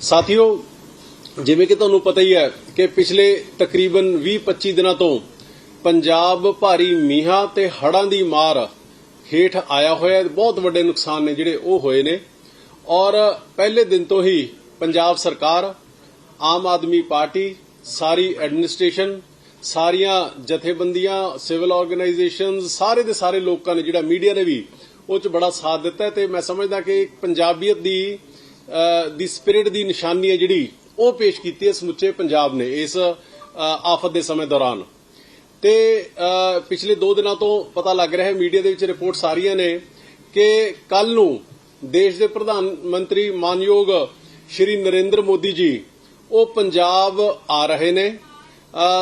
ਸਾਥੀਓ, ਜਿਵੇਂ ਕਿ ਤੁਹਾਨੂੰ ਪਤਾ ਹੀ ਹੈ ਕਿ ਪਿਛਲੇ ਤਕਰੀਬਨ 20-25 ਦਿਨਾਂ ਤੋਂ ਪੰਜਾਬ ਭਾਰੀ ਮੀਂਹਾਂ ਤੇ ਹੜ੍ਹਾਂ ਦੀ ਮਾਰ ਹੇਠ ਆਇਆ ਹੋਇਆ ਬਹੁਤ ਵੱਡੇ ਨੁਕਸਾਨ ਨੇ ਜਿਹੜੇ ਉਹ ਹੋਏ ਨੇ। ਔਰ ਪਹਿਲੇ ਦਿਨ ਤੋਂ ਹੀ ਪੰਜਾਬ ਸਰਕਾਰ, ਆਮ ਆਦਮੀ ਪਾਰਟੀ, ਸਾਰੀ ਐਡਮਿਨਿਸਟ੍ਰੇਸ਼ਨ, ਸਾਰੀਆਂ ਜਥੇਬੰਦੀਆਂ, ਸਿਵਲ ਆਰਗੇਨਾਈਜੇਸ਼ਨਸ, ਸਾਰੇ ਦੇ ਸਾਰੇ ਲੋਕਾਂ ਨੇ ਜਿਹੜਾ ਮੀਡੀਆ ਨੇ ਵੀ ਉਹ ਚ ਬੜਾ ਸਾਥ ਦਿੱਤਾ ਹੈ। ਤੇ ਮੈਂ ਸਮਝਦਾ ਕਿ ਪੰਜਾਬੀਅਤ ਦੀ ਦੀ ਸਪਿਰਿਟ ਦੀ ਨਿਸ਼ਾਨੀ ਹੈ ਜਿਹੜੀ ਉਹ ਪੇਸ਼ ਕੀਤੀ ਹੈ ਸਮੁੱਚੇ ਪੰਜਾਬ ਨੇ ਇਸ ਆਫਤ ਦੇ ਸਮੇਂ ਦੌਰਾਨ। ਤੇ ਪਿਛਲੇ 2 ਦਿਨਾਂ ਤੋਂ ਪਤਾ ਲੱਗ ਰਿਹਾ ਹੈ ਮੀਡੀਆ ਦੇ ਵਿੱਚ ਰਿਪੋਰਟਸ ਆ ਰਹੀਆਂ ਨੇ ਕਿ ਕੱਲ ਨੂੰ ਦੇਸ਼ ਦੇ ਪ੍ਰਧਾਨ ਮੰਤਰੀ ਮਾਨਯੋਗ ਸ਼੍ਰੀ ਨਰਿੰਦਰ ਮੋਦੀ ਜੀ ਉਹ ਪੰਜਾਬ ਆ ਰਹੇ ਨੇ।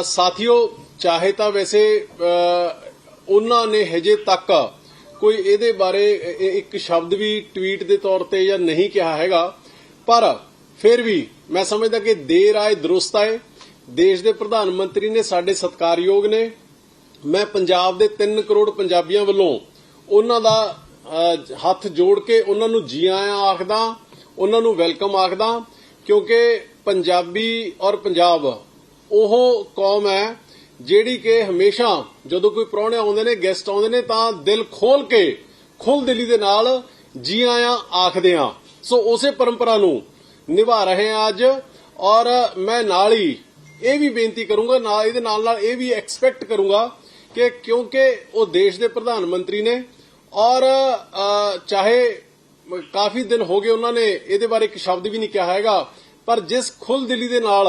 ਸਾਥੀਓ ਚਾਹੇ ਤਾਂ ਵੈਸੇ ਅ, ਉਹਨਾਂ ਨੇ ਹਜੇ ਤੱਕ ਕੋਈ ਇਹਦੇ ਬਾਰੇ ਇ- ਇੱਕ ਸ਼ਬਦ ਵੀ ਟਵੀਟ ਦੇ ਤੌਰ ਤੇ ਜਾਂ ਨਹੀਂ ਕਿਹਾ ਹੈਗਾ। ਪਰ ਫਿਰ ਵੀ ਮੈਂ ਸਮਝਦਾ ਕਿ ਦੇਰ ਆਏ ਦਰੁਸਤ ਆਏ। ਦੇਸ਼ ਦੇ ਪ੍ਰਧਾਨ ਮੰਤਰੀ ਨੇ ਸਾਡੇ ਸਤਿਕਾਰਯੋਗ ਨੇ। ਮੈਂ ਪੰਜਾਬ ਦੇ 3 ਕਰੋੜ ਪੰਜਾਬੀਆਂ ਵੱਲੋਂ ਉਹਨਾਂ ਦਾ ਹੱਥ ਜੋੜ ਕੇ ਉਹਨਾਂ ਨੂੰ ਜੀ ਆਇਆਂ ਆਖਦਾ, ਉਹਨਾਂ ਨੂੰ ਵੈਲਕਮ ਆਖਦਾ, ਕਿਉਂਕਿ ਪੰਜਾਬੀ ਔਰ ਪੰਜਾਬ ਉਹ ਕੌਮ ਹੈ ਜਿਹੜੀ ਕਿ ਹਮੇਸ਼ਾ ਜਦੋਂ ਕੋਈ ਪ੍ਰਾਹੁਣੇ ਆਉਂਦੇ ਨੇ ਗੈਸਟ ਆਉਂਦੇ ਨੇ ਤਾਂ ਦਿਲ ਖੋਲ ਕੇ ਖੁੱਲ ਦਿਲੀ ਦੇ ਨਾਲ ਜੀ ਆਇਆਂ ਆਖਦੇ ਆ। ਸੋ ਉਸੇ ਪਰੰਪਰਾ ਨੂੰ ਨਿਭਾ ਰਹੇ ਆ ਅੱਜ। ਔਰ ਮੈਂ ਨਾਲ ਹੀ ਇਹ ਵੀ ਬੇਨਤੀ ਕਰੂੰਗਾ, ਨਾਲ ਇਹਦੇ ਨਾਲ ਨਾਲ ਇਹ ਵੀ ਐਕਸਪੈਕਟ ਕਰੂੰਗਾ ਕਿ ਕਿਉਂਕਿ ਉਹ ਦੇਸ਼ ਦੇ ਪ੍ਰਧਾਨ ਮੰਤਰੀ ਨੇ ਔਰ ਚਾਹੇ ਕਾਫੀ ਦਿਨ ਹੋ ਗਏ ਉਹਨਾਂ ਨੇ ਇਹਦੇ ਬਾਰੇ ਇੱਕ ਸ਼ਬਦ ਵੀ ਨਹੀਂ ਕਿਹਾ ਹੈਗਾ, ਪਰ ਜਿਸ ਖੁੱਲ ਦਿਲੀ ਦੇ ਨਾਲ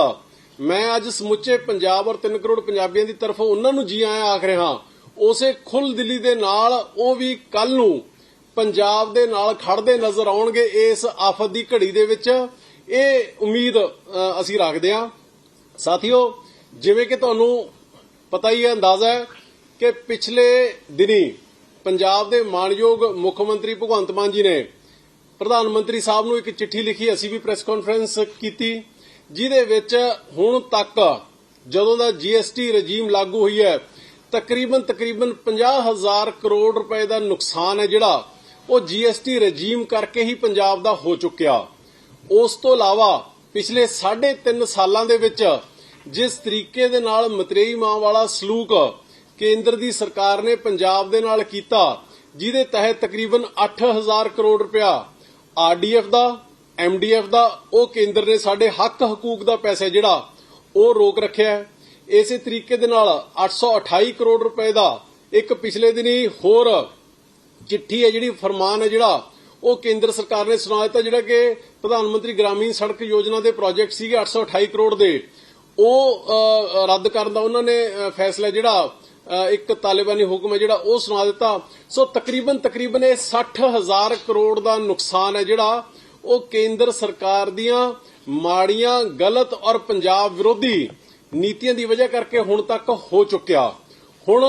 ਮੈਂ ਅੱਜ ਸਮੁੱਚੇ ਪੰਜਾਬ ਔਰ 3 ਕਰੋੜ ਪੰਜਾਬੀਆਂ ਦੀ ਤਰਫੋਂ ਉਹਨਾਂ ਨੂੰ ਜੀ ਆਇਆਂ ਆਖ ਰਿਹਾ, ਉਸੇ ਖੁੱਲ ਦਿਲੀ ਦੇ ਨਾਲ ਉਹ ਵੀ ਕੱਲ ਨੂੰ ਪੰਜਾਬ ਦੇ ਨਾਲ ਖੜਦੇ ਨਜ਼ਰ ਆਉਣਗੇ ਇਸ ਆਫਤ ਦੀ ਘੜੀ ਦੇ ਵਿੱਚ। ਇਹ ਉਮੀਦ ਅਸੀਂ ਰੱਖਦੇ ਹਾਂ। ਸਾਥੀਓ, ਜਿਵੇਂ ਕਿ ਤੁਹਾਨੂੰ ਪਤਾ ਹੀ ਹੈ, ਅੰਦਾਜ਼ਾ ਹੈ ਕਿ ਪਿਛਲੇ ਦਿਨੀ ਪੰਜਾਬ ਦੇ ਮਾਨਯੋਗ ਮੁੱਖ ਮੰਤਰੀ ਭਗਵੰਤ ਮਾਨ ਜੀ ਨੇ ਪ੍ਰਧਾਨ ਮੰਤਰੀ ਸਾਹਿਬ ਨੂੰ ਇੱਕ ਚਿੱਠੀ ਲਿਖੀ, ਅਸੀਂ ਵੀ ਪ੍ਰੈਸ ਕਾਨਫਰੰਸ ਕੀਤੀ, ਜਿਹਦੇ ਵਿੱਚ ਹੁਣ ਤੱਕ ਜਦੋਂ ਦਾ ਜੀਐਸਟੀ ਰਜੀਮ ਲਾਗੂ ਹੋਈ ਹੈ ਤਕਰੀਬਨ ਤਕਰੀਬਨ 50000 ਕਰੋੜ ਰੁਪਏ ਦਾ ਨੁਕਸਾਨ ਹੈ ਜਿਹੜਾ ਉਹ ਜੀਐਸਟੀ ਰਜੀਮ ਕਰਕੇ ਹੀ ਪੰਜਾਬ ਦਾ ਹੋ ਚੁੱਕਿਆ। ਉਸ ਤੋਂ ਇਲਾਵਾ ਪਿਛਲੇ 3.5 ਸਾਲਾਂ ਦੇ ਵਿੱਚ ਜਿਸ ਤਰੀਕੇ ਦੇ ਨਾਲ ਮਤਰੇਈ ਮਾਂ ਵਾਲਾ ਸਲੂਕ ਕੇਂਦਰ ਦੀ ਸਰਕਾਰ ਨੇ ਪੰਜਾਬ ਦੇ ਨਾਲ ਕੀਤਾ, ਜਿਹਦੇ ਤਹਿਤ ਤਕਰੀਬਨ 8000 ਕਰੋੜ ਰੁਪਇਆ ਆਰਡੀਐਫ ਦਾ ਐਮਡੀਐਫ ਦਾ, ਉਹ ਕੇਂਦਰ ਨੇ ਸਾਡੇ ਹੱਕ ਹਕੂਕ ਦਾ ਪੈਸਾ ਜਿਹੜਾ ਉਹ ਰੋਕ ਰੱਖਿਆ ਹੈ। ਇਸੇ ਤਰੀਕੇ ਦੇ ਨਾਲ 828 ਕਰੋੜ ਰੁਪਏ ਦਾ ਇੱਕ ਪਿਛਲੇ ਦਿਨੀ ਹੋਰ ਚਿੱਠੀ ਹੈ ਜਿਹੜੀ ਫਰਮਾਨ ਹੈ ਜਿਹੜਾ ਉਹ ਕੇਂਦਰ ਸਰਕਾਰ ਨੇ ਸੁਣਾ ਦਿੱਤਾ ਜਿਹੜਾ ਕਿ ਪ੍ਰਧਾਨ ਮੰਤਰੀ ਗ੍ਰਾਮੀਣ ਸੜਕ ਯੋਜਨਾ ਦੇ ਪ੍ਰੋਜੈਕਟ ਸੀਗੇ 828 ਕਰੋੜ ਦੇ। ਉਹ ਰੱਦ ਕਰਨ ਦਾ ਉਹਨਾਂ ਨੇ ਫੈਸਲਾ ਜਿਹੜਾ ਅ, ਇੱਕ ਤਾਲਿਬਾਨੀ ਹੁਕਮ ਹੈ ਜਿਹੜਾ ਉਹ ਸੁਣਾ ਦਿੱਤਾ। ਸੋ ਤਕਰੀਬਨ ਤਕਰੀਬਨ ਇਹ 60000 ਕਰੋੜ ਦਾ ਨੁਕਸਾਨ ਹੈ ਜਿਹੜਾ ਉਹ ਕੇਂਦਰ ਸਰਕਾਰ ਦੀਆਂ ਮਾੜੀਆਂ ਗਲਤ ਔਰ ਪੰਜਾਬ ਵਿਰੋਧੀ ਨੀਤੀਆਂ ਦੀ ਵਜ੍ਹਾ ਕਰਕੇ ਹੁਣ ਤੱਕ ਹੋ ਚੁੱਕਿਆ। ਹੁਣ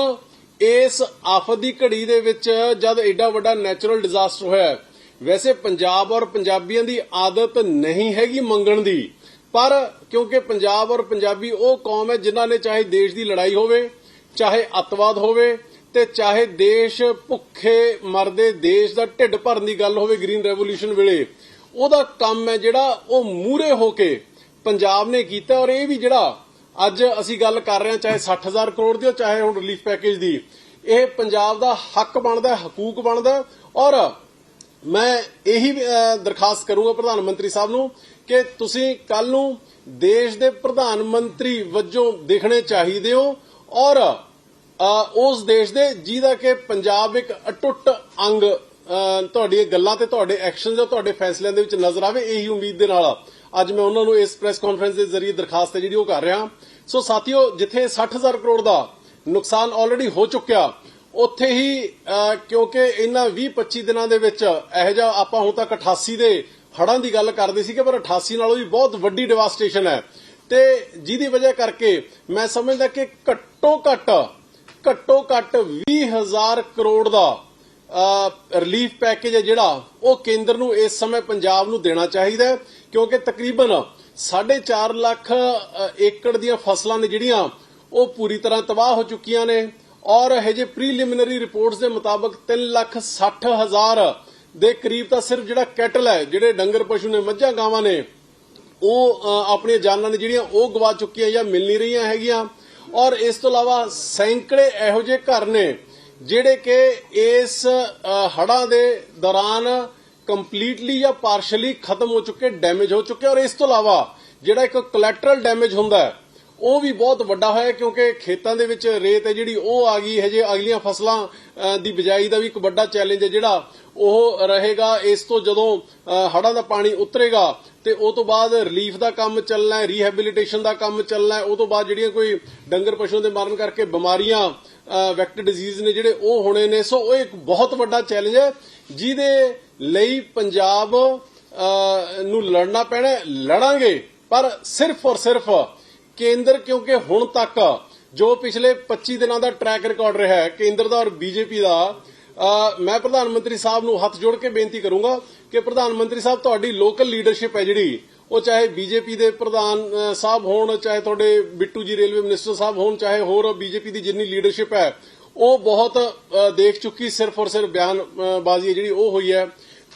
ਇਸ ਆਫਤ ਦੀ ਘੜੀ ਦੇ ਵਿੱਚ ਜਦ ਐਡਾ ਵੱਡਾ ਨੈਚੁਰਲ ਡਿਜ਼ਾਸਟਰ ਹੋਇਆ ਵੈਸੇ ਪੰਜਾਬ ਔਰ ਪੰਜਾਬੀਆਂ ਦੀ ਆਦਤ ਨਹੀਂ ਹੈਗੀ ਮੰਗਣ ਦੀ। ਪਰ ਕਿਉਂਕਿ ਪੰਜਾਬ ਔਰ ਪੰਜਾਬੀ ਉਹ ਕੌਮ ਹੈ ਜਿਨ੍ਹਾਂ ਨੇ ਚਾਹੇ ਦੇਸ਼ ਦੀ ਲੜਾਈ ਹੋਵੇ, ਚਾਹੇ ਅੱਤਵਾਦ ਹੋਵੇ ਤੇ ਚਾਹੇ ਦੇਸ਼ ਭੁੱਖੇ ਮਰਦੇ ਦੇਸ਼ ਦਾ ਢਿੱਡ ਭਰਨ ਦੀ ਗੱਲ ਹੋਵੇ ਗ੍ਰੀਨ ਰੈਵੋਲੂਸ਼ਨ ਵੇਲੇ, ਉਹਦਾ ਕੰਮ ਹੈ ਜਿਹੜਾ ਉਹ ਮੂਰੇ ਹੋ ਕੇ ਪੰਜਾਬ ਨੇ ਕੀਤਾ ਔਰ ਇਹ ਵੀ ਜਿਹੜਾ ਅੱਜ ਅਸੀਂ ਗੱਲ ਕਰ ਰਹੇ ਹਾਂ ਚਾਹੇ 60000 ਕਰੋੜ ਦੀ ਹੋ ਚਾਹੇ ਹੁਣ ਰਿਲੀਫ ਪੈਕੇਜ ਦੀ। ਇਹ ਪੰਜਾਬ ਦਾ ਹੱਕ ਬਣਦਾ ਹੈ, ਹਕੂਕ ਬਣਦਾ। ਹੈ ਔਰ ਮੈਂ ਇਹੀ ਦਰਖਾਸਤ ਕਰੂੰਗਾ ਪ੍ਰਧਾਨ ਮੰਤਰੀ ਸਾਹਿਬ ਨੂੰ ਕਿ ਤੁਸੀਂ ਕੱਲ ਨੂੰ ਦੇਸ਼ ਦੇ ਪ੍ਰਧਾਨ ਮੰਤਰੀ ਵਜੋਂ ਦਿਖਣੇ ਚਾਹੀਦੇ ਹੋ। ਔਰ ਉਸ ਦੇਸ਼ ਦੇ ਜਿਹਦਾ ਕਿ ਪੰਜਾਬ ਇੱਕ ਅਟੁੱਟ ਅੰਗ ਤੁਹਾਡੀਆਂ ਗੱਲਾਂ ਤੇ ਤੁਹਾਡੇ ਐਕਸ਼ਨ ਜਾਂ ਤੁਹਾਡੇ ਫੈਸਲਿਆਂ ਦੇ ਵਿੱਚ ਨਜ਼ਰ ਆਵੇ ਇਹੀ ਉਮੀਦ ਦੇ ਨਾਲ। ਅੱਜ ਮੈਂ ਉਹਨਾਂ ਨੂੰ ਇਸ ਪ੍ਰੈਸ ਕਾਨਫਰੰਸ ਦੇ ਜ਼ਰੀਏ ਦਰਖਾਸਤ ਹੈ ਜਿਹੜੀ ਉਹ ਕਰ ਰਿਹਾ। ਸੋ ਸਾਥੀਓ, ਜਿੱਥੇ 60000 ਕਰੋੜ ਦਾ ਨੁਕਸਾਨ ਆਲਰੇਡੀ ਹੋ ਚੁੱਕਿਆ, ਉੱਥੇ ਹੀ ਕਿਉਂਕਿ ਇਹਨਾਂ 20-25 ਦਿਨਾਂ ਦੇ ਵਿੱਚ ਇਹੋ ਜਿਹਾ ਆਪਾਂ ਹੁਣ ਤੱਕ 88 ਦੇ ਹੜਾਂ ਦੀ ਗੱਲ ਕਰਦੇ ਸੀਗੇ, ਪਰ 88 ਨਾਲੋਂ ਵੀ ਬਹੁਤ ਵੱਡੀ ਡਿਵਾਸਟੇਸ਼ਨ ਹੈ। ਤੇ ਜਿਹਦੀ ਵਜ੍ਹਾ ਕਰਕੇ ਮੈਂ ਸਮਝਦਾ ਕਿ ਘੱਟੋ ਘੱਟ ਘੱਟੋ ਘੱਟ 20000 ਕਰੋੜ ਦਾ ਰਿਲੀਫ ਪੈਕੇਜ ਹੈ ਜਿਹੜਾ, ਉਹ ਕੇਂਦਰ ਨੂੰ ਇਸ ਸਮੇਂ ਪੰਜਾਬ ਨੂੰ ਦੇਣਾ ਚਾਹੀਦਾ ਹੈ, ਕਿਉਂਕਿ ਤਕਰੀਬਨ 4.5 ਲੱਖ ਏਕੜ ਦੀਆਂ ਫਸਲਾਂ ਨੇ ਜਿਹੜੀਆਂ ਉਹ ਪੂਰੀ ਤਰ੍ਹਾਂ ਤਬਾਹ ਹੋ ਚੁੱਕੀਆਂ ਨੇ ਔਰ ਹਜੇ ਪ੍ਰੀਲਿਮਿਨਰੀ ਰਿਪੋਰਟਸ ਦੇ ਮੁਤਾਬਕ 3 ਲੱਖ 60 ਹਜ਼ਾਰ ਦੇ ਕਰੀਬ ਤਾਂ ਸਿਰਫ ਜਿਹੜਾ ਕੈਟਲ ਹੈ, ਜਿਹੜੇ ਡੰਗਰ ਪਸ਼ੂ ਨੇ, ਮੱਝਾਂ ਗਾਵਾਂ ਨੇ, ਉਹ ਆਪਣੀਆਂ ਜਾਨਾਂ ਨੇ ਜਿਹੜੀਆਂ ਉਹ ਗਵਾ ਚੁੱਕੀਆਂ ਜਾਂ ਮਿਲ ਨਹੀਂ ਰਹੀਆਂ ਹੈਗੀਆਂ। ਔਰ ਇਸ ਤੋਂ ਇਲਾਵਾ ਸੈਂਕੜੇ ਇਹੋ ਜਿਹੇ ਘਰ ਨੇ ਜਿਹੜੇ ਕਿ ਇਸ ਹੜਾਂ ਦੇ ਦੌਰਾਨ ਕੰਪਲੀਟਲੀ ਜਾਂ ਪਾਰਸ਼ਲੀ ਖਤਮ ਹੋ ਚੁੱਕੇ ਡੈਮੇਜ ਹੋ ਚੁੱਕੇ, ਔਰ ਇਸ ਤੋਂ ਇਲਾਵਾ ਜਿਹੜਾ ਇੱਕ ਕੋਲੈਟਰਲ ਡੈਮੇਜ ਹੁੰਦਾ ਹੈ, ਉਹ ਵੀ ਬਹੁਤ ਵੱਡਾ ਹੋਇਆ ਕਿਉਂਕਿ ਖੇਤਾਂ ਦੇ ਵਿੱਚ ਰੇਤ ਹੈ ਜਿਹੜੀ, ਉਹ ਆ ਗਈ, ਹਜੇ ਅਗਲੀਆਂ ਫਸਲਾਂ ਦੀ ਬਿਜਾਈ ਦਾ ਵੀ ਇੱਕ ਵੱਡਾ ਚੈਲੰਜ ਹੈ ਜਿਹੜਾ ਉਹ ਰਹੇਗਾ। ਇਸ ਤੋਂ ਜਦੋਂ ਹੜਾਂ ਦਾ ਪਾਣੀ ਉਤਰੇਗਾ ਤੇ ਉਹ ਤੋਂ ਬਾਅਦ ਰਿਲੀਫ ਦਾ ਕੰਮ ਚੱਲਣਾ ਹੈ ਰੀਹੈਬਿਲਿਟੇਸ਼ਨ ਦਾ ਕੰਮ ਚੱਲਣਾ ਹੈ, ਉਹ ਤੋਂ ਬਾਅਦ ਜਿਹੜੀਆਂ ਕੋਈ ਡੰਗਰ ਪਸ਼ੂਆਂ ਦੇ ਮਾਰਨ ਕਰਕੇ ਬਿਮਾਰੀਆਂ ਵੈਕਟਰ ਡਿਜ਼ੀਜ਼ ਨੇ ਜਿਹੜੇ ਉਹ ਹੋਣੇ ਨੇ। ਸੋ ਉਹ ਇੱਕ ਬਹੁਤ ਵੱਡਾ ਚੈਲੰਜ ਹੈ, ਜਿਹਦੇ ਲਈ ਪੰਜਾਬ ਨੂੰ ਲੜਨਾ ਪੈਣਾ ਲੜਾਂਗੇ, ਪਰ ਸਿਰਫ ਔਰ ਸਿਰਫ ਕੇਂਦਰ, ਕਿਉਂਕਿ ਹੁਣ ਤੱਕ ਜੋ ਪਿਛਲੇ 25 ਦਿਨਾਂ ਦਾ ਟਰੈਕ ਰਿਕਾਰਡ ਰਿਹਾ ਹੈ, ਕੇਂਦਰ ਦਾ ਔਰ ਬੀਜੇਪੀ ਦਾ ਮੈਂ ਪ੍ਰਧਾਨ ਮੰਤਰੀ ਸਾਹਿਬ ਨੂੰ ਹੱਥ ਜੋੜ ਕੇ ਬੇਨਤੀ ਕਰੂੰਗਾ ਕਿ ਪ੍ਰਧਾਨ ਮੰਤਰੀ ਸਾਹਿਬ, ਤੁਹਾਡੀ ਲੋਕਲ ਲੀਡਰਸ਼ਿਪ ਹੈ ਜਿਹੜੀ, ਉਹ ਚਾਹੇ ਬੀਜੇਪੀ ਦੇ ਪ੍ਰਧਾਨ ਸਾਹਿਬ ਹੋਣ, ਚਾਹੇ ਤੁਹਾਡੇ ਬਿੱਟੂ ਜੀ ਰੇਲਵੇ ਮਿਨਿਸਟਰ ਸਾਹਿਬ ਹੋਣ, ਚਾਹੇ ਹੋਰ ਬੀਜੇਪੀ ਦੀ ਜਿੰਨੀ ਲੀਡਰਸ਼ਿਪ ਹੈ, ਉਹ ਬਹੁਤ ਦੇਖ ਚੁੱਕੀ, ਸਿਰਫ ਔਰ ਸਿਰਫ ਬਿਆਨਬਾਜ਼ੀ ਜਿਹੜੀ ਉਹ ਹੋਈ ਹੈ।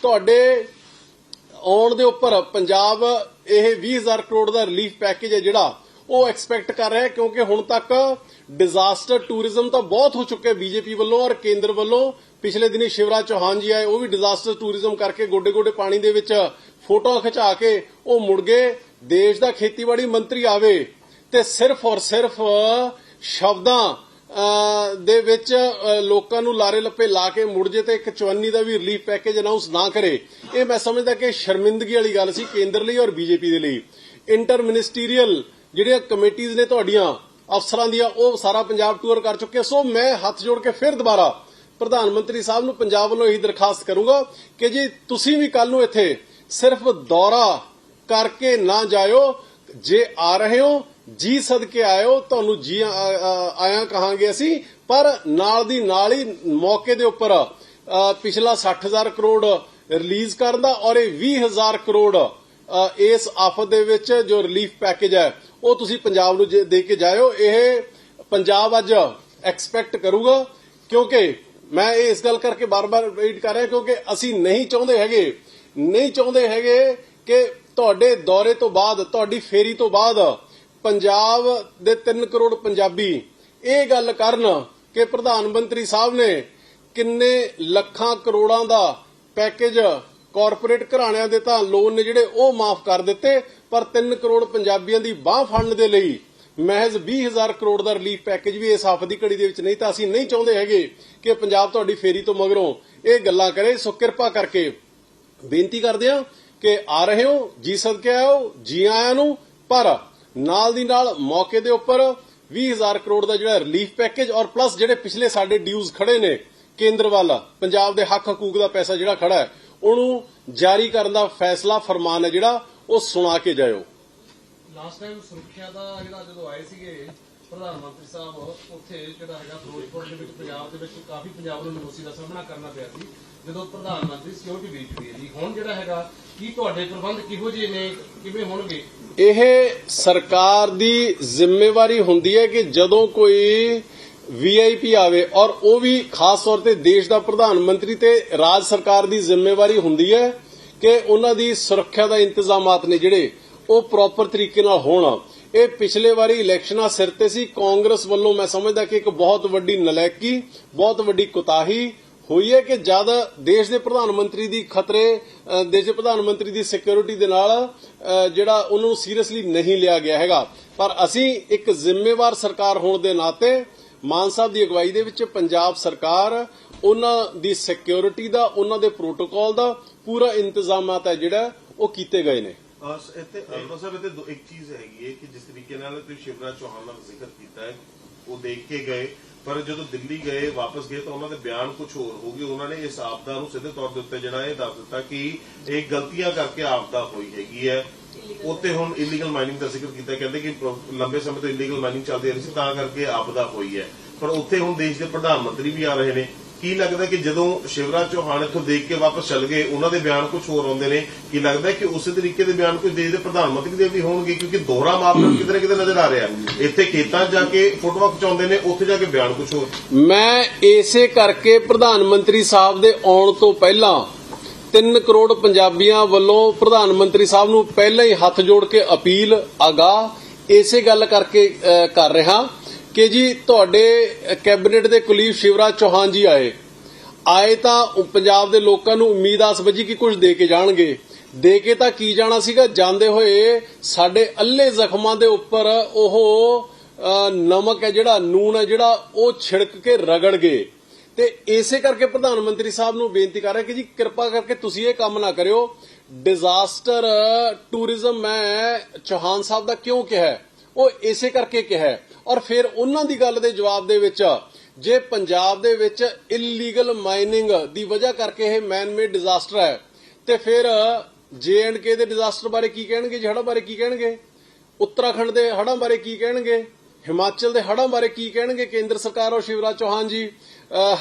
ਤੁਹਾਡੇ ਆਉਣ ਦੇ ਉੱਪਰ ਪੰਜਾਬ ਇਹ 20000 ਕਰੋੜ ਦਾ ਰਿਲੀਫ ਪੈਕੇਜ ਹੈ ਜਿਹੜਾ ਉਹ ਐਕਸਪੈਕਟ ਕਰ ਰਿਹਾ ਹੈ, ਕਿਉਂਕਿ ਹੁਣ ਤੱਕ ਡਿਜ਼ਾਸਟਰ ਟੂਰਿਜ਼ਮ ਤਾਂ ਬਹੁਤ ਹੋ ਚੁੱਕਿਆ ਬੀਜੇਪੀ ਵੱਲੋਂ ਔਰ ਕੇਂਦਰ ਵੱਲੋਂ। ਪਿਛਲੇ ਦਿਨੀ ਸ਼ਿਵਰਾਜ ਚੌਹਾਨ ਜੀ ਆਏ, ਉਹ ਵੀ ਡਿਜ਼ਾਸਟਰ ਟੂਰਿਜ਼ਮ ਕਰਕੇ ਗੋਡੇ ਗੋਡੇ ਪਾਣੀ ਦੇ ਵਿੱਚ ਫੋਟੋਆਂ ਖਿਚਾ ਕੇ ਉਹ ਮੁੜ ਗਏ। ਦੇਸ਼ ਦਾ ਖੇਤੀਬਾੜੀ ਮੰਤਰੀ ਆਵੇ ਤੇ ਸਿਰਫ ਔਰ ਸਿਰਫ ਸ਼ਬਦਾਂ ਦੇ ਵਿੱਚ ਲੋਕਾਂ ਨੂੰ ਲਾਰੇ ਲੱਪੇ ਲਾ ਕੇ ਮੁੜ ਜੇ ਤੇ ਇੱਕ 54 ਦਾ ਵੀ ਰਿਲੀਫ ਪੈਕੇਜ ਅਨਾਉਂਸ ਨਾ ਕਰੇ। ਇਹ ਮੈਂ ਸਮਝਦਾ ਕਿ ਸ਼ਰਮਿੰਦਗੀ ਵਾਲੀ ਗੱਲ ਸੀ ਕੇਂਦਰ ਲਈ ਔਰ ਬੀਜੇਪੀ ਦੇ ਲਈ। ਇੰਟਰ ਮਿਨਿਸਟੀਰੀਅਲ ਜਿਹੜੀਆਂ ਕਮੇਟੀਆਂ ਨੇ ਤੁਹਾਡੀਆਂ, ਅਫਸਰਾਂ ਦੀਆਂ, ਉਹ ਸਾਰਾ ਪੰਜਾਬ ਟੂਰ ਕਰ ਚੁੱਕੇ ਸੋ ਮੈਂ ਹੱਥ ਜੋੜ ਕੇ ਫਿਰ ਦੁਬਾਰਾ ਪ੍ਰਧਾਨ ਮੰਤਰੀ ਸਾਹਿਬ ਨੂੰ ਪੰਜਾਬ ਵੱਲੋਂ ਇਹੀ ਦਰਖਾਸਤ ਕਰੂੰਗਾ ਕਿ ਜੀ ਤੁਸੀਂ ਵੀ ਕੱਲ ਨੂੰ ਇੱਥੇ ਸਿਰਫ ਦੌਰਾ ਕਰਕੇ ਨਾ ਜਾਇਓ। ਜੇ ਆ ਰਹੇ ਹੋ ਜੀ ਸਦਕੇ ਆਇਓ ਤੁਹਾਨੂੰ ਜੀ ਆਇਆ ਕਹਾਂਗੇ ਅਸੀਂ। ਪਰ ਨਾਲ ਦੀ ਨਾਲ ਹੀ ਮੌਕੇ ਦੇ ਉੱਪਰ ਅ, ਪਿਛਲਾ 60000 ਕਰੋੜ ਰਿਲੀਜ਼ ਕਰਨ ਦਾ ਔਰ ਇਹ 20000 ਕਰੋੜ ਇਸ ਆਫਤ ਦੇ ਵਿੱਚ ਜੋ ਰਿਲੀਫ ਪੈਕੇਜ ਹੈ ਉਹ ਤੁਸੀਂ ਪੰਜਾਬ ਨੂੰ ਦੇ ਕੇ ਜਾਇਓ। ਇਹ ਪੰਜਾਬ ਅੱਜ ਐਕਸਪੈਕਟ ਕਰੂਗਾ ਕਿਉਂਕਿ ਮੈਂ ਇਹ ਇਸ ਗੱਲ ਕਰਕੇ ਬਾਰ-ਬਾਰ ਰੀਡ ਕਰ ਰਿਹਾ ਕਿਉਂਕਿ ਅਸੀਂ ਨਹੀਂ ਚਾਹੁੰਦੇ ਹੈਗੇ ਨਹੀਂ ਚਾਹੁੰਦੇ ਹੈਗੇ ਕਿ ਤੁਹਾਡੇ ਦੌਰੇ ਤੋਂ ਬਾਅਦ, ਤੁਹਾਡੀ ਫੇਰੀ ਤੋਂ ਬਾਅਦ ਪੰਜਾਬ ਦੇ 3 ਕਰੋੜ ਪੰਜਾਬੀ ਇਹ ਗੱਲ ਕਰਨ ਕਿ ਪ੍ਰਧਾਨ ਮੰਤਰੀ ਸਾਹਿਬ ਨੇ ਕਿੰਨੇ ਲੱਖਾਂ ਕਰੋੜਾਂ ਦਾ ਪੈਕੇਜ ਕਾਰਪੋਰੇਟ ਘਰਾਣਿਆਂ ਦੇ ਤਾਂ ਲੋਨ ਨੇ ਜਿਹੜੇ ਉਹ ਮਾਫ ਕਰ ਦਿੱਤੇ, ਪਰ 3 ਕਰੋੜ ਪੰਜਾਬੀਆਂ ਦੀ ਬਾਹ ਫੜਨ ਦੇ ਲਈ ਮਹਿਜ਼ 20000 ਕਰੋੜ ਦਾ ਰਿਲੀਫ ਪੈਕੇਜ ਵੀ ਇਸ ਆਫਤ ਦੀ ਘੜੀ ਦੇ ਵਿੱਚ ਨਹੀਂ, ਤਾਂ ਅਸੀਂ ਨਹੀਂ ਚਾਹੁੰਦੇ ਹੈਗੇ ਕਿ ਪੰਜਾਬ ਤੁਹਾਡੀ ਫੇਰੀ ਤੋਂ ਮਗਰੋਂ ਇਹ ਗੱਲਾਂ ਕਰੇ। ਸੋ ਕਿਰਪਾ ਕਰਕੇ ਬੇਨਤੀ ਕਰਦੇ ਹਾਂ ਕਿ ਆ ਰਹੇ ਹੋ, ਜੀ ਸਦਕੇ ਆਇਓ, ਜੀ ਆਇਆਂ ਨੂੰ। ਪਰ ਨਾਲ ਦੀ ਨਾਲ ਮੌਕੇ ਦੇ ਉੱਪਰ 20000 ਕਰੋੜ ਦਾ ਜਿਹੜਾ ਰਿਲੀਫ ਪੈਕੇਜ ਔਰ ਪਲੱਸ ਜਿਹੜੇ ਪਿਛਲੇ ਸਾਡੇ ਡਿਊਜ਼ ਖੜੇ ਨੇ, ਕੇਂਦਰ ਵੱਲ, ਪੰਜਾਬ ਦੇ ਹੱਕ ਹਕੂਕ ਦਾ ਪੈਸਾ ਜਿਹੜਾ ਖੜਾ ਹੈ, ਉਹਨੂੰ ਜਾਰੀ ਕਰਨ ਦਾ ਫੈਸਲਾ, ਫਰਮਾਨ ਹੈ ਜਿਹੜਾ, ਉਹ ਸੁਣਾ ਕੇ ਜਾਇਓ। ਲਾਸਟ ਟਾਈਮ ਸੁਰੱਖਿਆ ਦਾ ਜਿਹੜਾ ਜਦੋਂ ਆਏ ਸੀਗੇ ਪ੍ਰਧਾਨ ਮੰਤਰੀ ਸਾਹਿਬ, ਉੱਥੇ ਜਿਹੜਾ ਹੈਗਾ ਫਿਰੋਜ਼ਪੁਰ ਦੇ ਵਿੱਚ ਪੰਜਾਬ ਦੇ ਵਿੱਚ ਕਾਫੀ ਪੰਜਾਬ ਨੂੰ ਨਮੋਸੀ ਦਾ ਸਾਹਮਣਾ ਕਰਨਾ ਪਿਆ ਸੀ। ਜਦੋਂ ਪ੍ਰਧਾਨ ਮੰਤਰੀ ਸਿਕਿਉਰਿਟੀ ਵੇਚ ਰਹੀ ਹੈ ਜੀ ਹੁਣ ਜਿਹੜਾ ਹੈਗਾ, ਕੀ ਤੁਹਾਡੇ ਪ੍ਰਬੰਧ ਕਿਹੋ ਜਿਹੇ ਨੇ? ਕਿਵੇਂ ਹੋਣਗੇ? ਇਹ ਸਰਕਾਰ ਦੀ ਜ਼ਿੰਮੇਵਾਰੀ ਹੁੰਦੀ ਹੈ ਕਿ ਜਦੋਂ ਕੋਈ ਵੀਆਈਪੀ ਆਵੇ, ਔਰ ਉਹ ਵੀ ਖਾਸ ਤੌਰ ਤੇ ਦੇਸ਼ ਦਾ ਪ੍ਰਧਾਨ ਮੰਤਰੀ ਤੇ ਰਾਜ ਸਰਕਾਰ ਦੀ ਜ਼ਿੰਮੇਵਾਰੀ ਹੁੰਦੀ ਹੈ ਕਿ ਉਹਨਾਂ ਦੀ ਸੁਰੱਖਿਆ ਦਾ ਇੰਤਜ਼ਾਮਾਤ ਨੇ ਜਿਹੜੇ ਉਹ ਪ੍ਰੋਪਰ ਤਰੀਕੇ ਨਾਲ ਹੋਣ। ਇਹ ਪਿਛਲੇ ਵਾਰੀ ਇਲੈਕਸ਼ਨਾਂ ਸਿਰ ਤੇ ਸੀ। ਕਾਂਗਰਸ ਵੱਲੋਂ ਮੈਂ ਸਮਝਦਾ ਕਿ ਇੱਕ ਬਹੁਤ ਵੱਡੀ ਨਲਾਇਕੀ ਬਹੁਤ ਵੱਡੀ ਕੁਤਾਹੀ ਹੋਈ ਹੈ ਕਿ ਜਦ ਦੇਸ਼ ਦੇ ਪ੍ਰਧਾਨ ਮੰਤਰੀ ਦੀ ਖਤਰੇ ਦੇਸ਼ ਦੇ ਪ੍ਰਧਾਨ ਮੰਤਰੀ ਦੀ ਸਿਕਿਉਰਿਟੀ ਦੇ ਨਾਲ ਅ, ਜਿਹੜਾ ਉਹਨੂੰ ਸੀਰੀਅਸਲੀ ਨਹੀਂ ਲਿਆ ਗਿਆ ਹੈਗਾ। ਪਰ ਅਸੀਂ ਇੱਕ ਜ਼ਿੰਮੇਵਾਰ ਸਰਕਾਰ ਹੋਣ ਦੇ ਨਾਤੇ ਮਾਨ ਸਾਹਿਬ ਦੀ ਅਗਵਾਈ ਦੇ ਵਿੱਚ ਪੰਜਾਬ ਸਰਕਾਰ ਉਹਨਾਂ ਦੀ ਸਿਕਿਉਰਿਟੀ ਦਾ ਉਹਨਾਂ ਦੇ ਪ੍ਰੋਟੋਕਾਲ ਦਾ ਪੂਰਾ ਇੰਤਜ਼ਾਮਾਤ ਹੈ ਜਿਹੜਾ ਉਹ ਕੀਤੇ ਗਏ ਨੇ। ਇੱਥੇ ਅਲਵਾ ਇੱਥੇ ਇੱਕ ਚੀਜ਼ ਹੈਗੀ ਹੈ ਕਿ ਜਿਸ ਤਰੀਕੇ ਨਾਲ ਤੁਸੀਂ ਸ਼ਿਵਰਾਜ ਚੌਹਾਨ ਦਾ ਜ਼ਿਕਰ ਕੀਤਾ ਹੈ ਉਹ ਦੇਖ ਕੇ ਗਏ। ਪਰ ਜਦੋਂ ਦਿੱਲੀ ਗਏ, ਵਾਪਸ ਗਏ ਤਾਂ ਉਹਨਾਂ ਦੇ ਬਿਆਨ ਕੁਝ ਹੋਰ ਹੋ ਗਏ। ਉਹਨਾਂ ਨੇ ਇਸ ਆਪਦਾ ਨੂੰ ਸਿੱਧੇ ਤੌਰ ਦੇ ਉੱਤੇ ਜਿਹੜਾ ਇਹ ਦੱਸ ਦਿੱਤਾ ਕਿ ਇਹ ਗਲਤੀਆਂ ਕਰਕੇ ਆਪਦਾ ਹੋਈ ਹੈਗੀ ਹੈ। ਉੱਤੇ ਹੁਣ ਇਲੀਗਲ ਮਾਈਨਿੰਗ ਦਾ ਜ਼ਿਕਰ ਕੀਤਾ। ਕਹਿੰਦੇ ਕਿ ਲੰਬੇ ਸਮੇਂ ਤੋਂ ਇਲੀਗਲ ਮਾਈਨਿੰਗ ਚੱਲਦੀ ਰਹੀ ਸੀ, ਤਾਂ ਕਰਕੇ ਆਪਦਾ ਹੋਈ ਹੈ। ਪਰ ਉੱਥੇ ਹੁਣ ਦੇਸ਼ ਦੇ ਪ੍ਰਧਾਨ ਮੰਤਰੀ ਵੀ ਆ ਰਹੇ ਨੇ। ਕੀ ਲੱਗਦਾ ਕਿ ਜਦੋਂ ਸ਼ਿਵਰਾਜ ਚੌਹਾਨ ਇੱਥੋਂ ਦੇਖ ਕੇ ਵਾਪਸ ਚੱਲ ਗਏ ਉਹਨਾਂ ਦੇ ਬਿਆਨ ਕੁਝ ਹੋਰ ਆਉਂਦੇ ਨੇ? ਕੀ ਲੱਗਦਾ ਕਿ ਉਸੇ ਤਰੀਕੇ ਦੇ ਬਿਆਨ ਕੋਈ ਦੇਸ਼ ਦੇ ਪ੍ਰਧਾਨ ਮੰਤਰੀ ਦੇ ਵੀ ਹੋਣਗੇ? ਕਿਉਂਕਿ ਦੋਹਰਾ ਮਾਪਦੰਡ ਕਿਤੇ ਨਾ ਕਿਤੇ ਨਜ਼ਰ ਆ ਰਿਹਾ ਇੱਥੇ ਖੇਤਾਂ ਜਾ ਕੇ ਫੋਟੋਆਂ ਖਿਚਾਉਂਦੇ ਨੇ ਉੱਥੇ ਜਾ ਕੇ ਬਿਆਨ ਕੁਝ ਹੋਰ? ਮੈਂ ਇਸੇ ਕਰਕੇ ਪ੍ਰਧਾਨ ਮੰਤਰੀ ਸਾਹਿਬ ਦੇ ਆਉਣ ਤੋਂ ਪਹਿਲਾਂ 3 ਕਰੋੜ ਪੰਜਾਬੀਆਂ ਵੱਲੋਂ ਪ੍ਰਧਾਨ ਮੰਤਰੀ ਸਾਹਿਬ ਨੂੰ ਪਹਿਲਾਂ ਹੀ ਹੱਥ ਜੋੜ ਕੇ ਅਪੀਲ ਆਗਾਹ ਇਸੇ ਗੱਲ ਕਰਕੇ ਕਰ ਰਿਹਾ। ਕਿ ਜੀ ਤੁਹਾਡੇ ਕੈਬਨਿਟ ਦੇ ਕੁਲੀਫ ਸ਼ਿਵਰਾਜ ਚੌਹਾਨ ਜੀ ਆਏ। ਆਏ ਤਾਂ ਪੰਜਾਬ ਦੇ ਲੋਕਾਂ ਨੂੰ ਉਮੀਦ ਆਸ ਵਜੀ ਕਿ ਕੁਝ ਦੇ ਕੇ ਜਾਣਗੇ। ਦੇ ਕੇ ਤਾਂ ਕੀ ਜਾਣਾ ਸੀਗਾ? ਜਾਂਦੇ ਹੋਏ ਸਾਡੇ ਅੱਲੇ ਜ਼ਖਮਾਂ ਦੇ ਉੱਪਰ ਉਹ ਨਮਕ ਹੈ ਜਿਹੜਾ ਨੂਨ ਹੈ ਜਿਹੜਾ, ਉਹ ਛਿੜਕ ਕੇ ਰਗੜ ਗਏ। ਤੇ ਇਸੇ ਕਰਕੇ ਪ੍ਰਧਾਨ ਮੰਤਰੀ ਸਾਹਿਬ ਨੂੰ ਬੇਨਤੀ ਕਰ ਰਿਹਾ ਕਿ ਜੀ ਕਿਰਪਾ ਕਰਕੇ ਤੁਸੀਂ ਇਹ ਕੰਮ ਨਾ ਕਰਿਓ। ਡਿਜ਼ਾਸਟਰ ਟੂਰਿਜ਼ਮ ਮੈਂ ਚੌਹਾਨ ਸਾਹਿਬ ਦਾ ਕਿਉਂ ਕਿਹਾ ਉਹ ਇਸੇ ਕਰਕੇ ਕਿਹਾ ਔਰ ਫਿਰ ਉਹਨਾਂ ਦੀ ਗੱਲ ਦੇ ਜਵਾਬ ਦੇ ਵਿੱਚ, ਜੇ ਪੰਜਾਬ ਦੇ ਵਿੱਚ ਇਲੀਗਲ ਮਾਈਨਿੰਗ ਦੀ ਵਜ੍ਹਾ ਕਰਕੇ ਇਹ ਮੈਨਮੇਡ ਡਿਜ਼ਾਸਟਰ ਹੈ, ਤੇ ਫਿਰ ਕੇ ਦੇ ਡਿਜ਼ਾਸਟਰ ਬਾਰੇ ਕੀ ਕਹਿਣਗੇ, ਜੀ ਹੜ੍ਹਾਂ ਬਾਰੇ ਕੀ ਕਹਿਣਗੇ? ਉੱਤਰਾਖੰਡ ਦੇ ਹੜ੍ਹਾਂ ਬਾਰੇ ਕੀ ਕਹਿਣਗੇ? ਹਿਮਾਚਲ ਦੇ ਹੜ੍ਹਾਂ ਬਾਰੇ ਕੀ ਕਹਿਣਗੇ ਕੇਂਦਰ ਸਰਕਾਰ ਔਰ ਸ਼ਿਵਰਾਜ ਚੌਹਾਨ ਜੀ?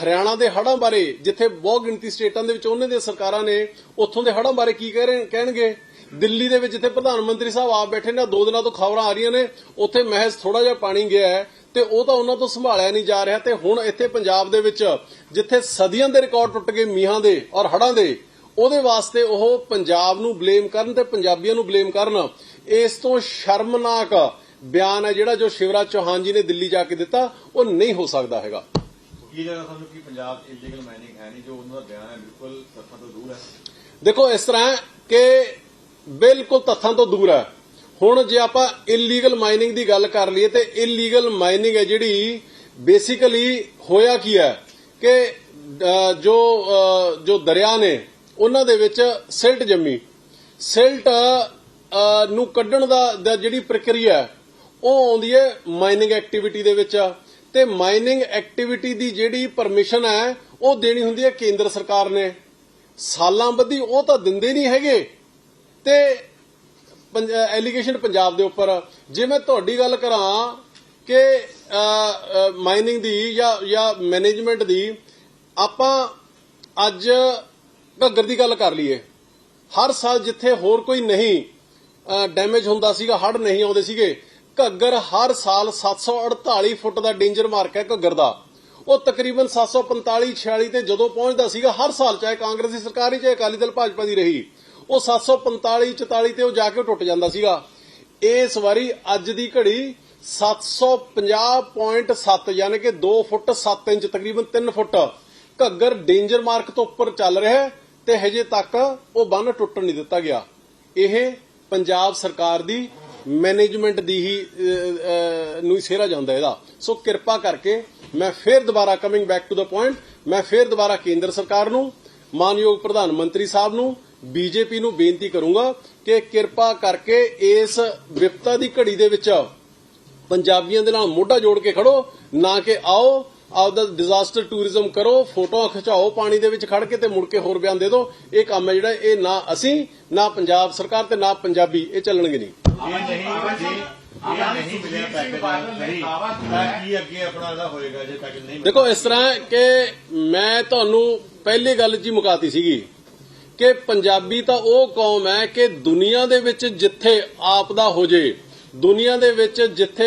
ਹਰਿਆਣਾ ਦੇ ਹੜ੍ਹਾਂ ਬਾਰੇ, ਜਿੱਥੇ ਬਹੁਤ ਗਿਣਤੀ ਸਟੇਟਾਂ ਦੇ ਵਿੱਚ ਉਹਨਾਂ ਦੀਆਂ ਸਰਕਾਰਾਂ ਨੇ, ਉੱਥੋਂ ਦੇ ਹੜ੍ਹਾਂ ਬਾਰੇ ਕੀ ਕਹਿ ਕਹਿਣਗੇ? ਦਿੱਲੀ ਦੇ ਵਿੱਚ ਜਿੱਥੇ ਪ੍ਰਧਾਨ ਮੰਤਰੀ ਸਾਹਿਬ ਆਪ ਬੈਠੇ ਨੇ ਦੋ ਦਿਨਾਂ ਤੋਂ ਖਬਰਾਂ ਆ ਰਹੀਆਂ ਨੇ ਉੱਥੇ ਮਹਿਜ਼ ਥੋੜਾ ਜਿਹਾ ਪਾਣੀ ਗਿਆ ਹੈ ਤੇ ਉਹ ਤਾਂ ਉਹਨਾਂ ਤੋਂ ਸੰਭਾਲਿਆ ਨਹੀਂ ਜਾ ਰਿਹਾ ਤੇ ਹੁਣ ਇੱਥੇ ਪੰਜਾਬ ਦੇ ਵਿੱਚ ਜਿੱਥੇ ਸਦੀਆਂ ਦੇ ਰਿਕਾਰਡ ਟੁੱਟ ਗਏ ਮੀਂਹਾਂ ਦੇ ਔਰ ਹੜ੍ਹਾਂ ਦੇ ਉਹਦੇ ਵਾਸਤੇ ਉਹ ਪੰਜਾਬ ਨੂੰ ਬਲੇਮ ਕਰਨ ਤੇ ਪੰਜਾਬੀਆਂ ਨੂੰ ਬਲੇਮ ਕਰਨ ਇਸ ਤੋਂ ਸ਼ਰਮਨਾਕ ਬਿਆਨ ਹੈ ਜਿਹੜਾ ਜੋ ਸ਼ਿਵਰਾਜ ਚੌਹਾਨ ਜੀ ਨੇ ਦਿੱਲੀ ਜਾ ਕੇ ਦਿੱਤਾ ਉਹ ਨਹੀਂ ਹੋ ਸਕਦਾ ਹੈਗਾ। ਕੀ ਜਗ੍ਹਾ ਸਾਨੂੰ ਕਿ ਪੰਜਾਬ ਇਲੀਗਲ ਮਾਈਨਿੰਗ ਹੈ ਨਹੀਂ ਜੋ ਉਹਨਾਂ ਦਾ ਬਿਆਨ ਹੈ ਬਿਲਕੁਲ ਤੱਥਾਂ ਤੋਂ ਦੂਰ ਹੈ? ਦੇਖੋ ਇਸ ਤਰ੍ਹਾਂ ਕਿ ਬਿਲਕੁਲ ਤੱਥਾਂ ਤੋਂ ਦੂਰ ਹੈ। ਹੁਣ ਜੇ ਆਪਾਂ ਇਲੀਗਲ ਮਾਈਨਿੰਗ ਦੀ ਗੱਲ ਕਰ ਲਈਏ ਤੇ ਇਲੀਗਲ ਮਾਈਨਿੰਗ ਹੈ ਜਿਹੜੀ ਬੇਸਿਕਲੀ ਹੋਇਆ ਕੀ ਹੈ ਕਿ ਜੋ ਜੋ ਦਰਿਆ ਨੇ, ਉਹਨਾਂ ਦੇ ਵਿੱਚ ਸਿਲਟ ਜੰਮੀ। ਸਿਲਟ ਨੂੰ ਕੱਢਣ ਦਾ ਜਿਹੜੀ ਪ੍ਰਕਿਰਿਆ ਉਹ ਆਉਂਦੀ ਹੈ ਮਾਈਨਿੰਗ ਐਕਟੀਵਿਟੀ ਦੇ ਵਿੱਚ। ਤੇ ਮਾਈਨਿੰਗ ਐਕਟੀਵਿਟੀ ਦੀ ਜਿਹੜੀ ਪਰਮਿਸ਼ਨ ਹੈ, ਉਹ ਦੇਣੀ ਹੁੰਦੀ ਹੈ ਕੇਂਦਰ ਸਰਕਾਰ ਨੇ। ਸਾਲਾਂ ਬੱਧੀ ਉਹ ਤਾਂ ਦਿੰਦੇ ਨਹੀਂ ਹੈਗੇ। ਤੇ ਐਲੀਗੇਸ਼ਨ ਪੰਜਾਬ ਦੇ ਉੱਪਰ। ਜੇ ਮੈਂ ਤੁਹਾਡੀ ਗੱਲ ਕਰਾਂ ਕਿ ਮਾਈਨਿੰਗ ਦੀ ਜਾਂ ਜਾਂ ਮੈਨੇਜਮੈਂਟ ਦੀ, ਆਪਾਂ ਅੱਜ ਘੱਗਰ ਦੀ ਗੱਲ ਕਰ ਲਈਏ। ਹਰ ਸਾਲ ਜਿੱਥੇ ਹੋਰ ਕੋਈ ਨਹੀਂ ਡੈਮੇਜ ਹੁੰਦਾ ਸੀਗਾ ਹੜ ਨਹੀਂ ਆਉਂਦੇ ਸੀਗੇ, ਘੱਗਰ ਹਰ ਸਾਲ 748 ਫੁੱਟ ਦਾ ਡੇਂਜਰ ਮਾਰਕ ਹੈ ਘੱਗਰ ਦਾ। ਉਹ ਤਕਰੀਬਨ 745 46 ਤੇ ਜਦੋਂ ਪਹੁੰਚਦਾ ਸੀਗਾ, ਹਰ ਸਾਲ, ਚਾਹੇ ਕਾਂਗਰਸ ਦੀ ਸਰਕਾਰ ਹੀ, ਚਾਹੇ ਅਕਾਲੀ ਦਲ, ਭਾਜਪਾ ਦੀ ਰਹੀ। ਉਹ 745 44 ਤੇ ਉਹ ਜਾ ਕੇ ਟੁੱਟ ਜਾਂਦਾ ਸੀਗਾ। ਇਸ ਵਾਰੀ ਅੱਜ ਦੀ ਘੜੀ 750.7 ਯਾਨੀ ਕਿ 2 ਫੁੱਟ 7 ਇੰਚ, ਤਕਰੀਬਨ 3 ਫੁੱਟ ਘੱਗਰ ਡੇਂਜਰ ਮਾਰਕ ਤੋਂ ਉੱਪਰ ਚੱਲ ਰਿਹਾ ਤੇ ਹਜੇ ਤੱਕ ਉਹ ਬੰਨ ਟੁੱਟਣ ਨਹੀਂ ਦਿੱਤਾ ਗਿਆ। ਇਹ ਪੰਜਾਬ ਸਰਕਾਰ ਦੀ ਮੈਨੇਜਮੈਂਟ ਦੀ ਹੀ ਨੂੰ ਹੀ ਸਿਹਰਾ ਜਾਂਦਾ ਇਹਦਾ। ਸੋ ਕਿਰਪਾ ਕਰਕੇ ਮੈਂ ਫੇਰ ਦੁਬਾਰਾ coming back to the point ਮੈਂ ਫੇਰ ਦੁਬਾਰਾ ਕੇਂਦਰ ਸਰਕਾਰ ਨੂੰ, ਮਾਨਯੋਗ ਪ੍ਰਧਾਨ ਮੰਤਰੀ ਸਾਹਿਬ ਨੂੰ ਬੀਜੇਪੀ ਨੂੰ ਬੇਨਤੀ ਕਰੂੰਗਾ ਕਿ ਕਿਰਪਾ ਕਰਕੇ ਇਸ ਵਿਪਤਾ ਦੀ ਘੜੀ ਦੇ ਵਿੱਚ ਪੰਜਾਬੀਆਂ ਦੇ ਨਾਲ ਮੋਢਾ ਜੋੜ ਕੇ ਖੜੋ ਨਾ ਕਿ ਆਓ ਆਪਦਾ ਡਿਜ਼ਾਸਟਰ ਟੂਰਿਜ਼ਮ ਕਰੋ ਫੋਟੋਆਂ ਖਿਚਾਓ ਪਾਣੀ ਦੇ ਵਿੱਚ ਖੜ ਕੇ ਤੇ ਮੁੜ ਕੇ ਹੋਰ ਬਿਆਨ ਦੇ ਦਿਓ ਇਹ ਕੰਮ ਹੈ ਜਿਹੜਾ ਇਹ ਨਾ ਅਸੀਂ ਨਾ ਪੰਜਾਬ ਸਰਕਾਰ ਤੇ ਨਾ ਪੰਜਾਬੀ ਇਹ ਚੱਲਣਗੇ ਨਹੀਂ। ਜੇ ਜੇ ਦੇਖੋ ਇਸ ਤਰ੍ਹਾਂ ਕਿ ਮੈਂ ਤੁਹਾਨੂੰ ਪਹਿਲੀ ਗੱਲ ਹੀ ਮੁਕਾਤੀ ਸੀਗੀ। ਕਿ ਪੰਜਾਬੀ ਤਾਂ ਉਹ ਕੌਮ ਹੈ ਕਿ ਦੁਨੀਆ ਦੇ ਵਿੱਚ ਜਿੱਥੇ ਆਪਦਾ ਹੋ ਜੇ, ਦੁਨੀਆ ਦੇ ਵਿੱਚ ਜਿੱਥੇ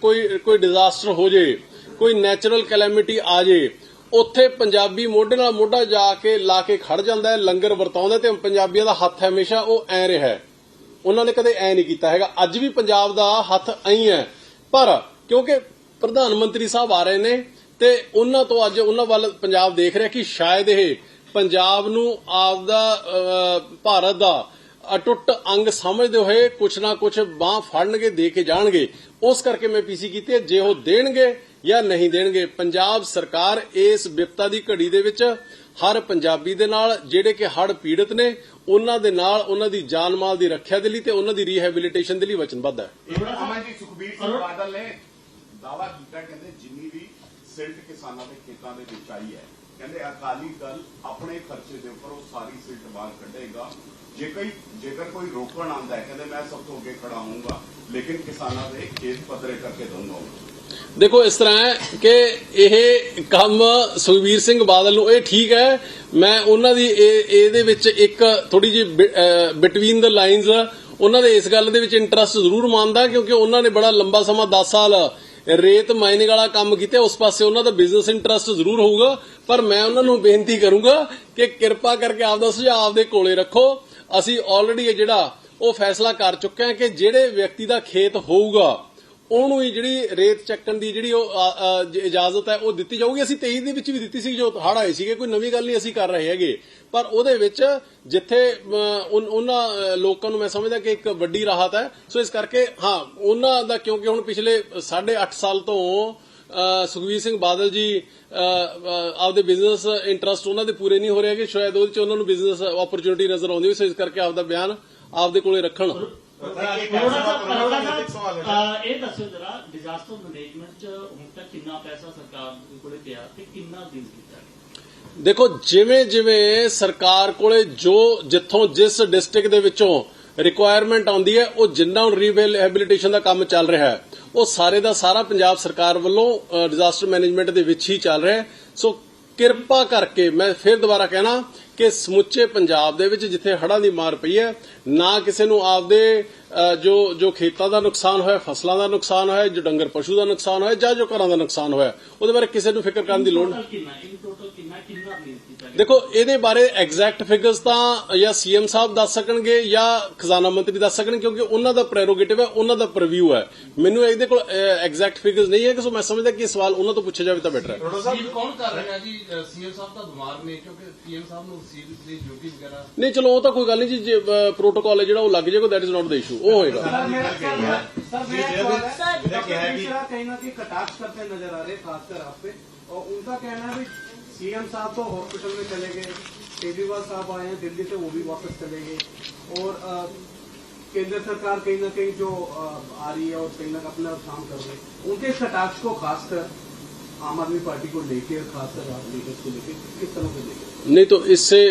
ਕੋਈ ਕੋਈ ਡਿਜ਼ਾਸਟਰ ਹੋ ਜੇ, ਕੋਈ ਨੈਚੁਰਲ ਕੈਲੈਮਿਟੀ ਆ ਜੇ, ਉੱਥੇ ਪੰਜਾਬੀ ਮੋਢੇ ਨਾਲ ਮੋਢਾ ਜਾ ਕੇ ਲਾ ਕੇ ਖੜ ਜਾਂਦਾ ਹੈ, ਲੰਗਰ ਵਰਤਾਉਂਦਾ ਤੇ ਪੰਜਾਬੀਆਂ ਦਾ ਹੱਥ ਹਮੇਸ਼ਾ ਉਹ ਐ ਰਿਹਾ ਹੈ। ਉਹਨਾਂ ਨੇ ਕਦੇ ਐ ਨਹੀਂ ਕੀਤਾ ਹੈਗਾ। ਅੱਜ ਵੀ ਪੰਜਾਬ ਦਾ ਹੱਥ ਐਂ ਹੈ। ਪਰ ਕਿਉਂਕਿ ਪ੍ਰਧਾਨ ਮੰਤਰੀ ਸਾਹਿਬ ਆ ਰਹੇ ਨੇ ਤੇ ਉਹਨਾਂ ਤੋਂ ਅੱਜ ਉਹਨਾਂ ਵੱਲ ਪੰਜਾਬ ਦੇਖ ਰਿਹਾ ਕਿ ਸ਼ਾਇਦ ਇਹ ਪੰਜਾਬ ਨੂੰ ਆਪਦਾ ਅਹ, ਭਾਰਤ ਦਾ ਅਟੁੱਟ ਅੰਗ ਸਮਝਦੇ ਹੋਏ ਕੁਛ ਨਾ ਕੁਛ ਬਾਹ ਫੜਨਗੇ ਦੇ ਕੇ ਜਾਣਗੇ। ਉਸ ਕਰਕੇ ਮੈਂ ਪੀਸੀ ਕੀਤੀ ਜੇ ਉਹ ਦੇਣਗੇ ਜਾਂ ਨਹੀਂ ਦੇਣਗੇ। ਪੰਜਾਬ ਸਰਕਾਰ ਇਸ ਵਿਪਤਾ ਦੀ ਘੜੀ ਦੇ ਵਿੱਚ ਹਰ ਪੰਜਾਬੀ ਦੇ ਨਾਲ ਜਿਹੜੇ ਕਿ ਹੜ ਪੀੜਤ ਨੇ ਉਹਨਾਂ ਦੇ ਨਾਲ ਉਹਨਾਂ ਦੀ ਜਾਨ ਮਾਲ ਦੀ ਰੱਖਿਆ ਦੇ ਲਈ ਤੇ ਉਹਨਾਂ ਦੀ ਰੀਹੈਬਿਲਿਟੇਸ਼ਨ ਦੇ ਲਈ ਵਚਨਬੱਧ ਹੈ। ਅਮਨ ਸੁਖਬੀਰ ਸਿੰਘ ਬਾਦਲ ਨੇ ਦਾਵਾ ਕੀਤਾ ਕਹਿੰਦੇ ਜਿੰਨੀ ਵੀ ਸਿਲਟ ਕਿਸਾਨਾਂ ਦੇ ਖੇਤਾਂ ਦੇ ਵਿੱਚ ਆਈ ਹੈ ਕਹਿੰਦੇ ਅਕਾਲੀ ਦਲ ਆਪਣੇ ਖਰਚੇ ਦੇ ਉੱਪਰ ਉਹ ਸਾਰੀ ਸਿਲਟ ਬਾਹਰ ਕੱਢੇਗਾ। ਜੇ ਕੋਈ, ਜੇਕਰ ਕੋਈ ਰੋਕਣ ਆਂਦਾ ਹੈ, ਕਹਿੰਦੇ ਮੈਂ ਸਭ ਤੋਂ ਅੱਗੇ ਖੜਾ ਹੋਊਂਗਾ, ਲੇਕਿਨ ਕਿਸਾਨਾਂ ਦੇ ਖੇਤ ਪੱਧਰੇ ਕਰਕੇ ਦਊਂਗਾ ਦੇਖੋ, ਇਸ ਤਰ੍ਹਾਂ ਹੈ ਕਿ ਇਹ ਕੰਮ ਸੁਖਬੀਰ ਸਿੰਘ ਬਾਦਲ ਨੂੰ, ਇਹ ਠੀਕ ਹੈ, ਮੈਂ ਉਹਨਾਂ ਦੀ ਇਹਦੇ ਵਿੱਚ ਇੱਕ ਥੋੜੀ ਜਿਹੀ ਬਿਟਵੀਨ ਦ ਲਾਈਨਸ ਉਹਨਾਂ ਦੇ ਇਸ ਗੱਲ ਦੇ ਵਿੱਚ ਇੰਟਰਸਟ ਜ਼ਰੂਰ ਮੰਨਦਾ ਕਿਉਂਕਿ ਉਹਨਾਂ ਨੇ ਬੜਾ ਲੰਬਾ ਸਮਾਂ 10 ਸਾਲ ਰੇਤ ਮਾਈਨਿੰਗ ਵਾਲਾ ਕੰਮ ਕੀਤਾ, ਉਸ ਪਾਸੇ ਉਹਨਾਂ ਦਾ ਬਿਜ਼ਨਸ ਇੰਟਰਸਟ ਜ਼ਰੂਰ ਹੋਊਗਾ, ਪਰ ਮੈਂ ਉਹਨਾਂ ਨੂੰ ਬੇਨਤੀ ਕਰੂੰਗਾ ਕਿ ਕਿਰਪਾ ਕਰਕੇ ਆਪਦਾ ਸੁਝਾਅ ਆਪਦੇ ਕੋਲੇ ਰੱਖੋ। ਅਸੀਂ ਆਲਰੇਡੀ ਇਹ ਜਿਹੜਾ ਉਹ ਫੈਸਲਾ ਕਰ ਚੁੱਕੇ ਹਾਂ ਕਿ ਜਿਹੜੇ ਵਿਅਕਤੀ ਦਾ ਖੇਤ ਹੋਊਗਾ ਉਹਨੂੰ ਹੀ ਜਿਹੜੀ ਰੇਤ ਚੱਕਣ ਦੀ ਜਿਹੜੀ ਉਹ ਇਜਾਜ਼ਤ ਹੈ ਉਹ ਦਿੱਤੀ ਜਾਊਗੀ। ਅਸੀਂ 23 ਦੇ ਵਿੱਚ ਵੀ ਦਿੱਤੀ ਸੀ ਜੋ ਹੜ ਆਏ ਸੀਗੇ ਕੋਈ ਨਵੀਂ ਗੱਲ ਨਹੀਂ ਅਸੀਂ ਕਰ ਰਹੇ ਹੈਗੇ। ਪਰ ਉਹਦੇ ਵਿੱਚ ਜਿੱਥੇ ਅਮ, ਉਹਨਾਂ ਲੋਕਾਂ ਨੂੰ ਮੈਂ ਸਮਝਦਾ ਕਿ ਇੱਕ ਵੱਡੀ ਰਾਹਤ ਹੈ। ਸੋ ਇਸ ਕਰਕੇ ਹਾਂ ਉਹਨਾਂ ਦਾ ਕਿਉਂਕਿ ਹੁਣ ਪਿਛਲੇ 8.5 ਸਾਲ ਤੋਂ ਅ, ਸੁਖਬੀਰ ਸਿੰਘ ਬਾਦਲ ਜੀ ਆਪਦੇ ਬਿਜ਼ਨਸ ਇੰਟਰਸਟ ਉਹਨਾਂ ਦੇ ਪੂਰੇ ਨਹੀਂ ਹੋ ਰਹੇ ਸ਼ਾਇਦ ਉਹਦੇ ਚ ਉਹਨਾਂ ਨੂੰ ਬਿਜ਼ਨਸ ਓਪਰਚੁਨਿਟੀ ਨਜ਼ਰ ਆਉਂਦੀ ਹੋਵੇ ਸੋ ਇਸ ਕਰਕੇ ਆਪਦਾ ਬਿਆਨ ਆਪਦੇ ਕੋਲੇ ਰੱਖਣ। ਕਰੋੜਾ ਸਾਹਿਬ ਕਰੋੜਾ ਸਾਹਿਬ ਅਹ ਇਹ ਦੱਸੋ ਜਰਾ ਡਿਜ਼ਾਸਟਰ ਮੈਨੇਜਮੈਂਟ ਚ ਹੁਣ ਤੱਕ ਕਿੰਨਾ ਪੈਸਾ ਸਰਕਾਰ ਦੇ ਕੋਲੇ ਪਿਆ ਤੇ ਕਿੰਨਾ ਬਿਲ ਕੀਤਾ ਗਿਆ? ਦੇਖੋ ਜਿਵੇਂ ਜਿਵੇਂ ਸਰਕਾਰ ਕੋਲੇ ਜੋ ਜਿੱਥੋਂ ਜਿਸ ਡਿਸਟ੍ਰਿਕਟ ਦੇ ਵਿੱਚੋਂ ਰਿਕੁਆਇਰਮੈਂਟ ਆਉਂਦੀ ਹੈ ਉਹ ਜਿੰਨਾ ਹੁਣ ਰੀਹੈਬਿਲਿਟੇਸ਼ਨ ਦਾ ਕੰਮ ਚੱਲ ਰਿਹਾ ਹੈ ਉਹ ਸਾਰੇ ਦਾ ਸਾਰਾ ਪੰਜਾਬ ਸਰਕਾਰ ਵੱਲੋਂ ਡਿਜ਼ਾਸਟਰ ਮੈਨੇਜਮੈਂਟ ਦੇ ਵਿੱਚ ਹੀ ਚੱਲ ਰਿਹਾ ਹੈ। ਸੋ ਕਿਰਪਾ ਕਰਕੇ ਮੈਂ ਫਿਰ ਦੁਬਾਰਾ ਕਹਿਣਾ ਕਿ ਸਮੁੱਚੇ ਪੰਜਾਬ ਦੇ ਵਿੱਚ ਜਿੱਥੇ ਹੜ੍ਹਾਂ ਦੀ ਮਾਰ ਪਈ ਹੈ ਨਾ ਕਿਸੇ ਨੂੰ ਆਪਦੇ ਜੋ ਜੋ ਖੇਤਾਂ ਦਾ ਨੁਕਸਾਨ ਹੋਇਆ ਫਸਲਾਂ ਦਾ ਨੁਕਸਾਨ ਹੋਇਆ ਜੋ ਡੰਗਰ ਪਸ਼ੂ ਦਾ ਨੁਕਸਾਨ ਹੋਇਆ ਜਾਂ ਜੋ ਘਰਾਂ ਦਾ ਨੁਕਸਾਨ ਹੋਇਆ ਉਹਦੇ ਬਾਰੇ ਕਿਸੇ ਨੂੰ ਫਿਕਰ ਕਰਨ ਦੀ ਲੋੜ ਨਹੀਂ। ਟੋਟਲ ਕਿੰਨਾ ਇਨ ਟੋਟਲ ਕਿੰਨਾ ਕਿੰਨਾ ਬਿਲ ਕੀਤਾ ਗਿਆ ਦੇਖੋ ਇਹਦੇ ਬਾਰੇ ਐਗਜ਼ੈਕਟ ਫਿਗਰਸ ਤਾਂ ਜਾਂ ਸੀਐਮ ਸਾਹਿਬ ਦੱਸ ਸਕਣਗੇ ਜਾਂ ਖਜ਼ਾਨਾ ਮੰਤਰੀ ਦੱਸ ਸਕਣਗੇ ਕਿਉਂਕਿ ਉਹਨਾਂ ਦਾ ਪ੍ਰੈਰੋਗੇਟਿਵ ਹੈ ਉਹਨਾਂ ਦਾ ਪ੍ਰੀਵਿਊ ਹੈ ਮੈਨੂੰ ਇਹਦੇ ਕੋਲ ਐਗਜ਼ੈਕਟ ਫਿਗਰਸ ਨਹੀਂ ਹੈ ਕਿ ਸੋ ਮੈਂ ਸਮਝਦਾ ਕਿ ਇਹ ਸਵਾਲ ਉਹਨਾਂ ਤੋਂ ਪੁੱਛਿਆ ਜਾਵੇ ਤਾਂ ਬੈਟਰ ਹੈ ਸੀਲ ਕੌਣ ਕਰ ਰਿਹਾ ਜੀ ਸੀਐਮ ਸਾਹਿਬ ਤਾਂ ਬਿਮਾਰ ਨੇ ਕਿਉਂਕਿ ਪੀਐਮ ਸਾਹਿਬ ਨੂੰ ਸੀਲ ਦੀ ਡਿਊਟੀ ਵਗੈਰਾ ਨਹੀਂ ਚਲੋ ਉਹ ਤਾਂ ਕੋਈ ਗੱਲ ਨਹੀਂ ਜੀ ਜੇ ਪ੍ਰੋਟੋਕਾਲ ਹੈ ਜਿਹੜਾ ਉਹ ਲੱਗ ਜਾਏਗਾ that is not the issue ਉਹ ਹੋਏਗਾ सर मेरा सर सर मेरा एक सवाल है सर, डॉक्टर क्या है कि- मिश्रा कहीं ना कहीं कटाक्ष करते नजर आ रहे हैं खासकर आप पे और उनका कहना है भी सीएम साहब तो हॉस्पिटल में चले गए, केजरीवाल साहब आए हैं दिल्ली से, वो भी वापस चले गए। और केंद्र सरकार कहीं ना कहीं जो आ रही है और कहीं ना अपना काम कर रही है, उनके कटाक्ष को खासकर आम आदमी पार्टी को लेकर खासकर आप को लेके, किस तरह से लेके? नहीं तो इससे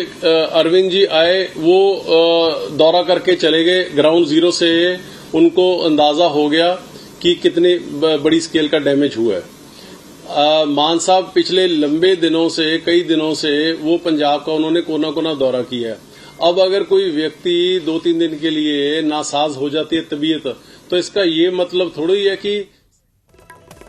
अरविंद जी आए, वो दौरा करके चले गए ग्राउंड ज़ीरो से उनको अंदाज़ा हो गया कि कितनी बड़ी स्केल का डैमेज हुआ है। मान साहब, पिछले लंबे दिनों से, कई दिनों से वो पंजाब का उन्होंने कोना कोना दौरा किया है। अब अगर कोई व्यक्ति दो तीन दिन के लिए नासाज हो जाती है तबीयत तो इसका ये मतलब थोड़ी है कि